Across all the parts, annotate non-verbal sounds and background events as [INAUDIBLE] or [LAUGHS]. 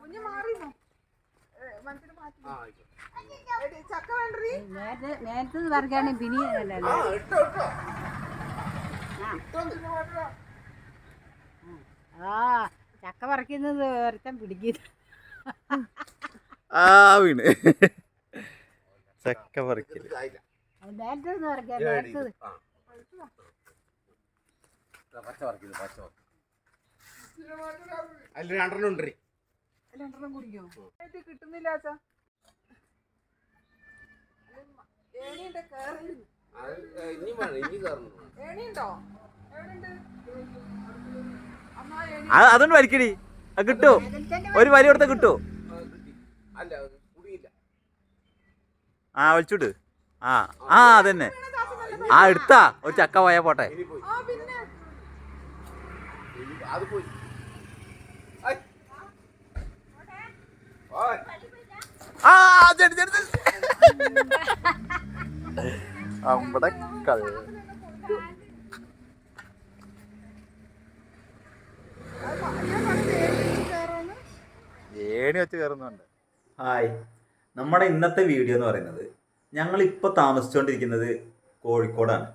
കുഞ്ഞു മാറിയോ മനസ്സിന് മാറ്റി ചക്ക വേണ്ടീ നേരത്തെ നേരത്തെ പറയുകയാണെങ്കിൽ ഇട്ടോ, ഇട്ടോ. ആ. ചക്ക പറിക്കുന്നത് ഒരുത്തൻ പിടിക്കുന്നു ആ വീണ്. ചക്ക പറിക്കൽ. ഇതായില്ല. അത് നേരത്തെ ഞാൻ നേരത്തെ പച്ച പറിക്കുന്നു, പച്ച പറിക്കുന്നു. അതിൽ രണ്ടെണ്ണം ഉണ്ട്. രണ്ടെണ്ണം കുടിക്കോ? കിട്ടുന്നില്ല അച്ഛാ. ഏണിയുണ്ട് കേറി. അത് ഇനി വേണം ഇനി കയറണം ഏണിയുണ്ടോ? വലിക്കടി. അത് കിട്ടോ? ഒരു വലി കൊടുത്ത കിട്ടോ? ആ, അല്ല കുടിയില്ല. ആ വലിച്ചുട്ട് ആ ആ അതന്നെ. ആ എടുത്താ. ഒരു ചക്ക പോയാ പോട്ടെ. ആ പിന്നെ. ഇനി അത് പോയി. ആ ചെടി ഏണി വെച്ച് കയറുന്നുണ്ട്. ഹായ്. നമ്മുടെ ഇന്നത്തെ വീഡിയോ എന്ന് പറയുന്നത് ഞങ്ങൾ ഇപ്പോൾ താമസിച്ചുകൊണ്ടിരിക്കുന്നത് കോഴിക്കോടാണ്.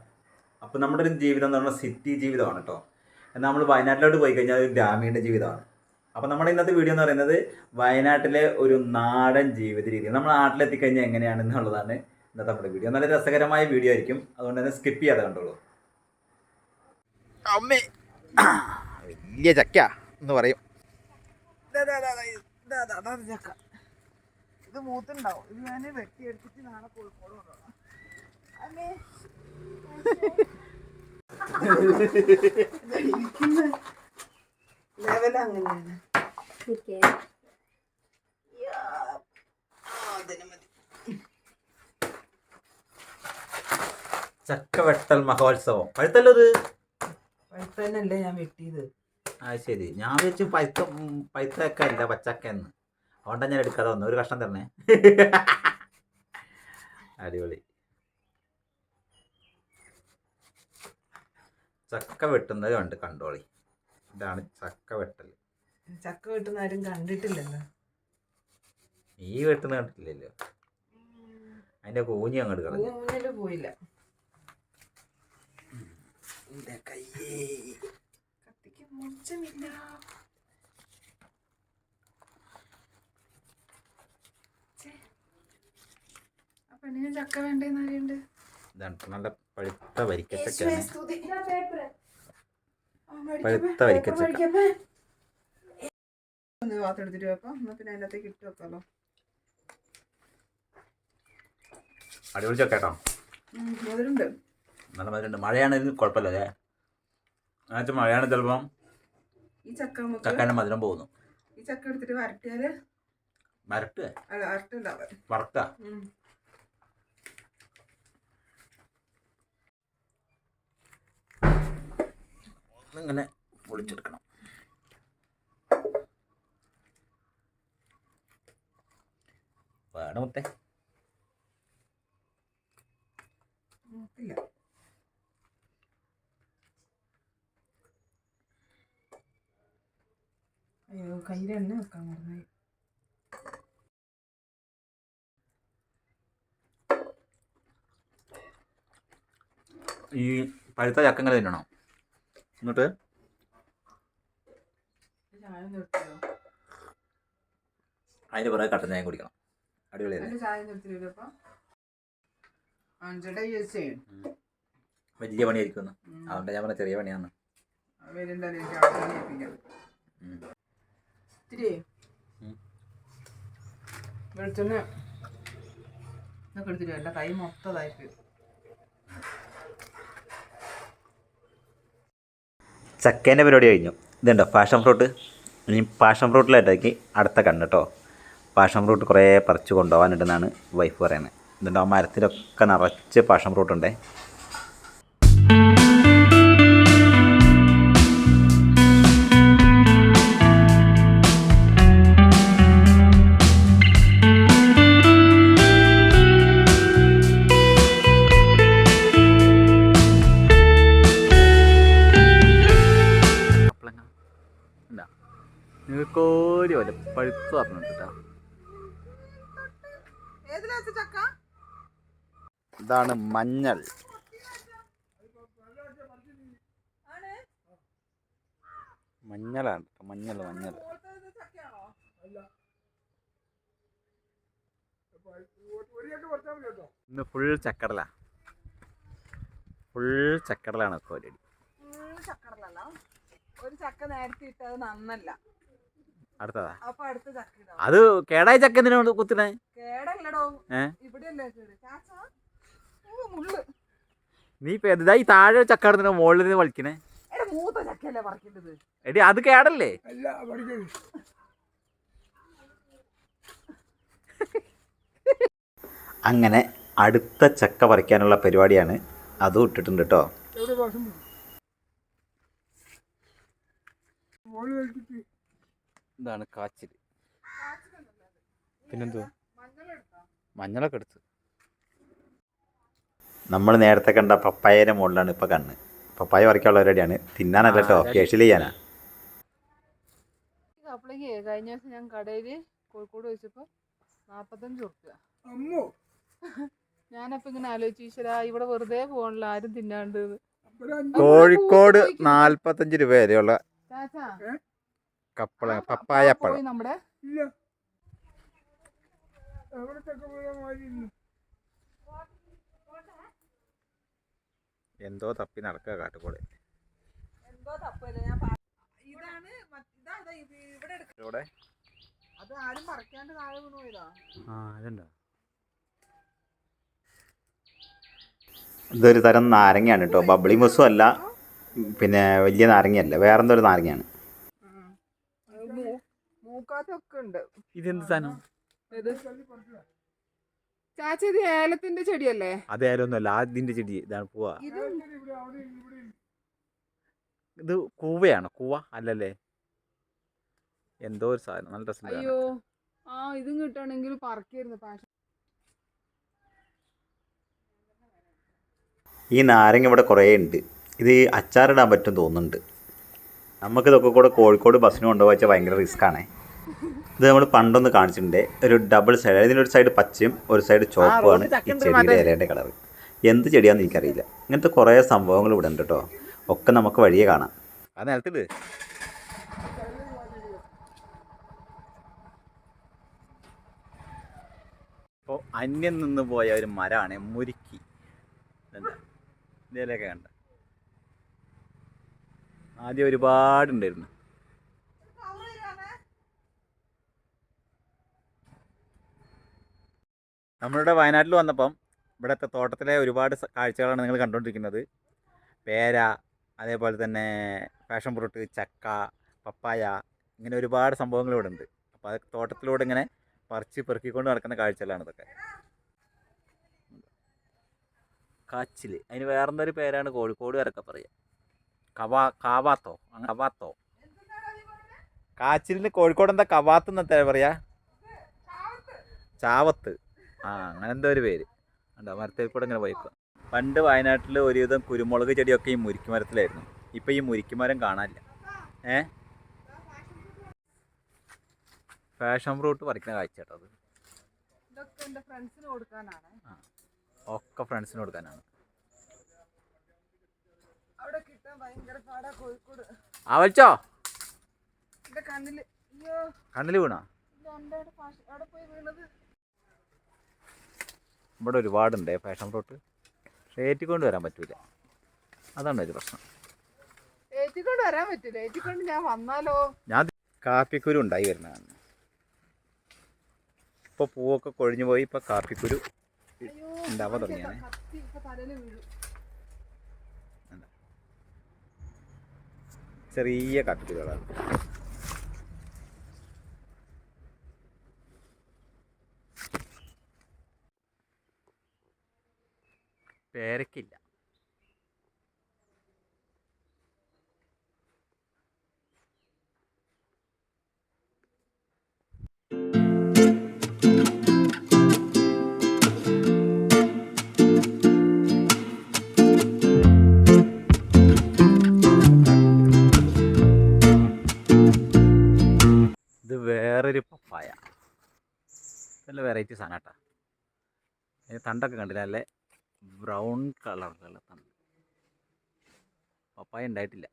അപ്പോൾ നമ്മുടെ ഒരു ജീവിതം എന്ന് പറഞ്ഞാൽ സിറ്റി ജീവിതമാണ് കേട്ടോ. എന്നാൽ നമ്മൾ വയനാട്ടിലോട്ട് പോയി കഴിഞ്ഞാൽ ഒരു ഗ്രാമീണ ജീവിതമാണ്. അപ്പോൾ നമ്മുടെ ഇന്നത്തെ വീഡിയോ എന്ന് പറയുന്നത് വയനാട്ടിലെ ഒരു നാടൻ ജീവിത രീതി. നമ്മൾ നാട്ടിലെത്തിക്കഴിഞ്ഞാൽ എങ്ങനെയാണെന്നുള്ളതാണ് ഇന്നത്തെ നമ്മുടെ വീഡിയോ നല്ല രസകരമായ വീഡിയോ ആയിരിക്കും. അതുകൊണ്ട് തന്നെ സ്കിപ്പ് ചെയ്യാതെ കണ്ടോളൂ. അമ്മേ. വലിയ ചക്ക എന്ന് പറയും. ദാ, ദാ, ദാ, ദാ, ദാ, ദാ, ദാ, ചക്ക. ഇത് മൂത്തുണ്ടാവും. ഇത് ഞാൻ വെട്ടിയെടുത്തിട്ട് നാളെ കോഴിക്കോട് കൊണ്ടോളാം അമ്മേ. [LAUGHS] ലെവൽ അങ്ങനെയാണ്. യാ. ആ, ചക്ക വെട്ടൽ മഹോത്സവം. പഴുത്തല്ലോ ഇത് പഴുത്തന്നല്ലേ ഞാൻ വെട്ടിയത്. ആ ശരി. ഞാൻ വെച്ച് പഴുത്ത പഴുത്തക്ക അല്ല പച്ചക്ക എന്ന് അതുകൊണ്ടാണ് ഞാൻ എടുക്കാതെ വന്നു. ഒരു കഷ്ണം തരണേ. അടിപൊളി. ചക്ക വെട്ടുന്നത് കണ്ട് കണ്ടോളി. ഇതാണ് ചക്ക വെട്ടൽ. ചക്ക വെട്ടുന്ന ആരും കണ്ടിട്ടില്ലല്ലോ. നീ വെട്ടുന്ന കണ്ടിട്ടില്ലല്ലോ? അതിന്റെ കൂഞ്ഞി അങ്ങോട്ട് കളഞ്ഞു. പോയില്ല. കത്തിക്ക് പെണ്ണിന് ചക്ക വേണ്ടേന്ന് അറിയണ്ട് നല്ല പഴുത്ത വരിക്കച്ചക്കയാണ്. പഴുത്ത വരിക്കച്ചക്ക. ഒന്ന് വെക്കാം എന്നാ പിന്നെ അതിനകത്തേക്ക് ഇട്ട് വെക്കാലോ. അടിപൊളി ചക്ക കേട്ടോ. അതിലുണ്ട് നല്ല മധുരമുണ്ട്. മഴയാണെങ്കിൽ കുഴപ്പമില്ല അല്ലേ? എന്നുവെച്ചാൽ മഴയാണ് ചിലപ്പം ഈ ചക്ക ചക്കേന്റെ മധുരം പോകുന്നു. ഈ ചക്ക എടുത്തിട്ട് വരട്ടിയാൽ വരട്ടുക അല്ല വറുക്കുക ഇങ്ങനെ പൊളിച്ചെടുക്കണം. വേണം മുത്തേ. ഇല്ല അയ്യോ കയ്യിൽ എണ്ണ വെക്കാൻ ഈ പഴുത്ത ചക്കങ്ങൾ തന്നെയാണോ തിന്നണം? എന്നിട്ട്? അതിന് പുറകെ കട്ടൻ ചായ കുടിക്കണം. അടിപൊളി അതിന്റെ ചായ നിർത്തിയില്ല അപ്പൊ അഞ്ചട യൂസ് ചെയ്യും വലിയ പണിയായിരിക്കും അതുകൊണ്ട് ഞാൻ പറഞ്ഞ ചെറിയ പണിയാണ്. വെളിച്ചെണ്ണ ഇതൊക്കെ എടുത്തിട്ട് കൈ മൊത്തതായിട്ട്. ചക്കേന്റെ പരിപാടി കഴിഞ്ഞു. ഇതുണ്ടോ? Passion fruit. ഇനി പാഷൻ ഫ്രൂട്ടിലായിട്ടേക്ക് അടുത്ത കണ്ണ് കേട്ടോ പാഷൻ ഫ്രൂട്ട് കുറേ പറിച്ച് കൊണ്ടുപോകാനുണ്ടെന്നാണ് വൈഫ് പറയുന്നത്. ഇതുണ്ടോ? ആ മരത്തിലൊക്കെ നിറച്ച് പാഷൻ ഫ്രൂട്ട് ഇതാണ് മഞ്ഞൾ. മഞ്ഞളാണ്. മഞ്ഞൾ മഞ്ഞൾ. ഇന്ന് ഫുൾ ചക്കടല. ഫുൾ ചക്കടലാണ് ചക്കടലല്ല. ഒരു ചക്ക നേരത്തെ ഇട്ടത് നന്നല്ല. അടുത്തതാ? അത് കേടായ ചക്ക എന്തിനാണ് കുത്തിനെ? കേടല്ലടോ? ഇവിടെ നീ ഇപ്പൊ എന്താ ഈ താഴെ ചക്കാടുന്ന മുകളിൽ നിന്ന് വലിക്കണേ? എടാ മൂത്ത ചക്കയല്ലേ പറിക്കേണ്ടത്? എടി അത് കേടല്ലേ? അങ്ങനെ അടുത്ത ചക്ക പറിക്കാനുള്ള പരിപാടിയാണ് അതും ഇട്ടിട്ടുണ്ട് കേട്ടോ ഇതാണ് കാച്ചിൽ പിന്നെന്തോ മഞ്ഞളൊക്കെ എടുത്ത്. നമ്മൾ നേരത്തെ കണ്ട പപ്പായയുടെ മുകളിലാണ് ഇപ്പോൾ കണ്ണ്. പപ്പായ വരയ്ക്കാനുള്ള പരിപാടിയാണ്. തിന്നാനല്ല കേട്ടോ ഫേഷ്യൽ ചെയ്യാനാ. അപ്പോഴേക്ക് കഴിഞ്ഞ ദിവസം ഞാൻ കടയിൽ കോഴിക്കോട് വെച്ചപ്പോ നാപ്പത്തഞ്ച് ഉറുപ്പ്യ. അമ്മോ. [LAUGHS] ഞാനപ്പോ ഇങ്ങനെ ആലോചിച്ചു ഈശ്വര ഇവിടെ വെറുതെ പോകണല്ലോ ആരും തിന്നാണ്ട് കോഴിക്കോട് നാൽപ്പത്തഞ്ച് രൂപ വരെയുള്ള കപ്പള പപ്പായ പഴം. നമ്മുടെ എന്തോ തപ്പി നടക്കുക കാട്ടുകൂടെ എന്തോ തപ്പല്ലേ ഞാൻ ഇതാണ് ഇതാ ഇതാ ഇത് ഇവിടെ അത് ആരും പറിക്കാണ്ട് താഴെ വീണു ആ അതുണ്ടോ ഇതൊരു തരം നാരങ്ങയാണ് കേട്ടോ. ബബിളി മുസും അല്ല. പിന്നെ വലിയ നാരങ്ങയല്ല. വേറെന്തോ ഒരു നാരങ്ങയാണ്. ഇതെന്ത് സാധനം? ഇത് ചാച്ച ഇത് ഏലത്തിന്റെ ചെടിയല്ലേ? അതേലൊന്നുമല്ല അതിന്റെ ചെടി. ഇതാണ് പൂവ. ഇത് കൂവയാണ്. കൂവ അല്ലല്ലേ? എന്തോ ഒരു സാധനം. നല്ല രസം അയ്യോ. ആ ഇതും കിട്ടണമെങ്കിൽ പറക്കായിരുന്നു പാഷൻ ഈ നാരങ്ങ ഇവിടെ കുറേ ഉണ്ട്. ഇത് അച്ചാറിടാൻ പറ്റും തോന്നുന്നുണ്ട്. നമുക്കിതൊക്കെ കൂടെ കോഴിക്കോട് ബസ്സിന് കൊണ്ടുപോയി വെച്ചാൽ ഭയങ്കര റിസ്ക്കാണ് ഇത് നമ്മൾ പണ്ടൊന്ന് കാണിച്ചിട്ടുണ്ട്. ഒരു ഡബിൾ സൈഡ് ഇതിനൊരു സൈഡ് പച്ചയും ഒരു സൈഡ് ചോപ്പുമാണ് ഈ ചെടിയുടെ ഇലയുടെ കളർ എന്ത് ചെടിയാണെന്ന് എനിക്കറിയില്ല. ഇങ്ങനത്തെ കുറേ സംഭവങ്ങൾ ഇവിടെ ഉണ്ട് കേട്ടോ ഒക്കെ നമുക്ക് വഴിയെ കാണാം. ആ ഇപ്പോൾ അന്യം നിന്ന് പോയ ഒരു മരമാണ് മുരുക്കി. എന്താ ഇതിലൊക്കെ കണ്ട? ആദ്യം ഒരുപാടുണ്ടായിരുന്നു. നമ്മളിവിടെ വയനാട്ടിൽ വന്നപ്പം ഇവിടുത്തെ തോട്ടത്തിലെ ഒരുപാട് കാഴ്ചകളാണ് നിങ്ങൾ കണ്ടുകൊണ്ടിരിക്കുന്നത്. പേര അതേപോലെ തന്നെ പാഷൻ ഫ്രൂട്ട് ചക്ക പപ്പായ ഇങ്ങനെ ഒരുപാട് സംഭവങ്ങൾ ഇവിടെ ഉണ്ട് അപ്പോൾ അത് തോട്ടത്തിലൂടെ ഇങ്ങനെ പറിച്ച് പെറുക്കിക്കൊണ്ട് നടക്കുന്ന കാഴ്ചകളാണ് ഇതൊക്കെ. കാച്ചിൽ അതിന് വേറെന്തൊരു പേരാണ്? കോഴിക്കോട് വരൊക്കെ പറയുക കവാ കാവാത്തോ. കവാത്തോ. കാച്ചിലിന് കോഴിക്കോട് എന്താ കവാത്ത് എന്നത്തെ പറയാ? ചാവത്ത്. ആ അങ്ങനെ എന്തോ ഒരു പേര്. ഉണ്ടോ മരത്തിൽ കൂടെ ഇങ്ങനെ പോയിക്കുക പണ്ട് വയനാട്ടിൽ ഒരുവിധം കുരുമുളക് ചെടിയൊക്കെ ഈ മുരിക്ക് മരത്തിലായിരുന്നു. ഇപ്പൊ ഈ മുരിക്ക് മരം കാണാനില്ല. ഏ? ഫാഷൻ ഫ്രൂട്ട് പറിക്കുന്ന കാഴ്ച കേട്ടോ അത്. ഒക്കെ ഫ്രണ്ട്സിന് കൊടുക്കാനാണ്. എന്റെ കണ്ണിൽ വീണോ ഇത് എന്റെ അവിടെ പാഷ- അവിടെ പോയി വീണത് ഇവിടെ ഒരുപാടുണ്ട്. ഫാഷൻ ഫ്രൂട്ട് പക്ഷേ ഏറ്റിക്കൊണ്ട് വരാൻ പറ്റൂല. അതാണ് ഒരു പ്രശ്നം. ഏറ്റിക്കൊണ്ട് വരാൻ പറ്റില്ല ഏറ്റിക്കൊണ്ട് ഞാൻ വന്നാലോ? ഞാൻ കാപ്പിക്കുരു ഉണ്ടായി വരുന്നതാണ്. ഇപ്പോൾ പൂവൊക്കെ കൊഴിഞ്ഞു പോയി ഇപ്പോൾ കാപ്പിക്കുരു ഉണ്ടാവാൻ തുടങ്ങിയാണ്. ഇപ്പൊ ചെറിയ കാപ്പിക്കുരുകളാണ്. നല്ല വെറൈറ്റി സാധനം കേട്ടോ. തണ്ടൊക്കെ കണ്ടില്ല? നല്ല ബ്രൗൺ കളറിലുള്ള തണ്ട്. പപ്പായ ഉണ്ടായിട്ടില്ല.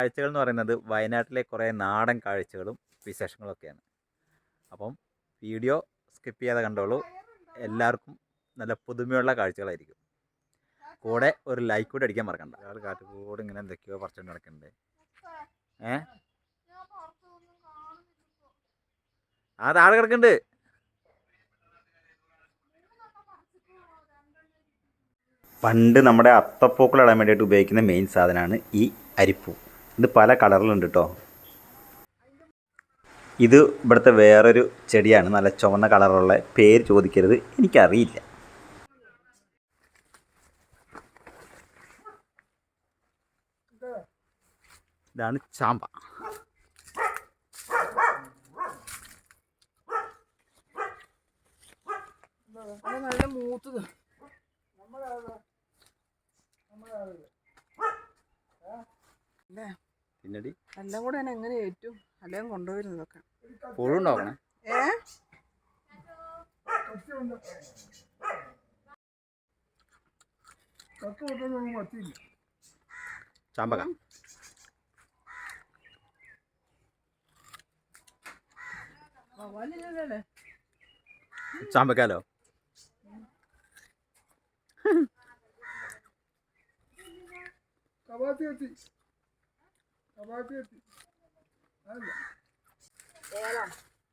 കാഴ്ചകൾ എന്ന് പറയുന്നത് വയനാട്ടിലെ കുറേ നാടൻ കാഴ്ചകളും വിശേഷങ്ങളൊക്കെയാണ് അപ്പം വീഡിയോ സ്കിപ്പ് ചെയ്യാതെ കണ്ടോളൂ. എല്ലാവർക്കും നല്ല പുതുമയുള്ള കാഴ്ചകളായിരിക്കും. കൂടെ ഒരു ലൈക്ക് കൂടി അടിക്കാൻ മറക്കണ്ട. ഒരാൾ കാറ്റുകൂടെ ഇങ്ങനെ എന്തൊക്കെയോ പറിച്ചുകൊണ്ട് നടക്കുന്നുണ്ട് ഏ? ആ താഴെ കിടക്കുന്നുണ്ട് പണ്ട് നമ്മുടെ അത്തപ്പൂക്കൾ ഇടാൻ വേണ്ടിയിട്ട് ഉപയോഗിക്കുന്ന മെയിൻ സാധനമാണ് ഈ അരിപ്പൂ. ഇത് പല കളറിലുണ്ട് കേട്ടോ ഇത് ഇവിടുത്തെ വേറൊരു ചെടിയാണ്. നല്ല ചുവന്ന കളറുള്ള പേര് ചോദിക്കരുത്. എനിക്കറിയില്ല. ഇതാണ് ചാമ്പ അത് നല്ല മൂത്തത്. അല്ലേ പിന്നടി? എല്ലാം കൂടെ ഞാൻ എങ്ങനെ ഏറ്റു അല്ലെങ്കിൽ കൊണ്ടുപോയിരുന്നതൊക്കെ? പുഴുണ്ടാവണേ ഏ? ചാമ്പക ചാമ്പക്കാലോ കവാത്തി എത്തി കവാത്തി എത്തി അല്ല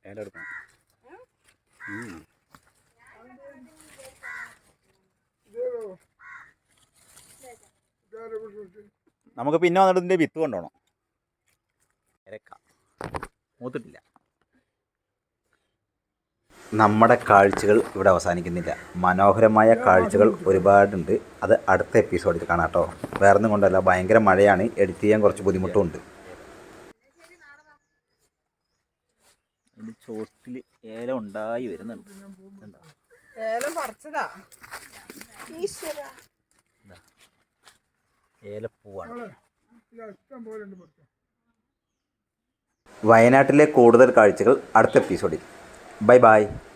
ഏലം. എടുക്കണം. നമുക്ക് പിന്നെ വന്നിട്ട് ഇതിന്റെ വിത്ത് കൊണ്ടുപോകണം. മൂത്തിട്ടില്ല. നമ്മുടെ കാഴ്ചകൾ ഇവിടെ അവസാനിക്കുന്നില്ല. മനോഹരമായ കാഴ്ചകൾ ഒരുപാടുണ്ട്. അത് അടുത്ത എപ്പിസോഡിൽ കാണാം കേട്ടോ വേറെ ഒന്നും കൊണ്ടല്ല ഭയങ്കര മഴയാണ്. എഡിറ്റ് ചെയ്യാൻ കുറച്ച് ബുദ്ധിമുട്ടുണ്ട് ചോട്ടിൽ ഏലം ഉണ്ടായി വരുന്നുണ്ട്. കണ്ടോ? ഏലം പറിച്ചതാ. ഏലപ്പൂവാണ്. ഉണ്ട് വയനാട്ടിലെ കൂടുതൽ കാഴ്ചകൾ അടുത്ത എപ്പിസോഡിൽ Bye-bye.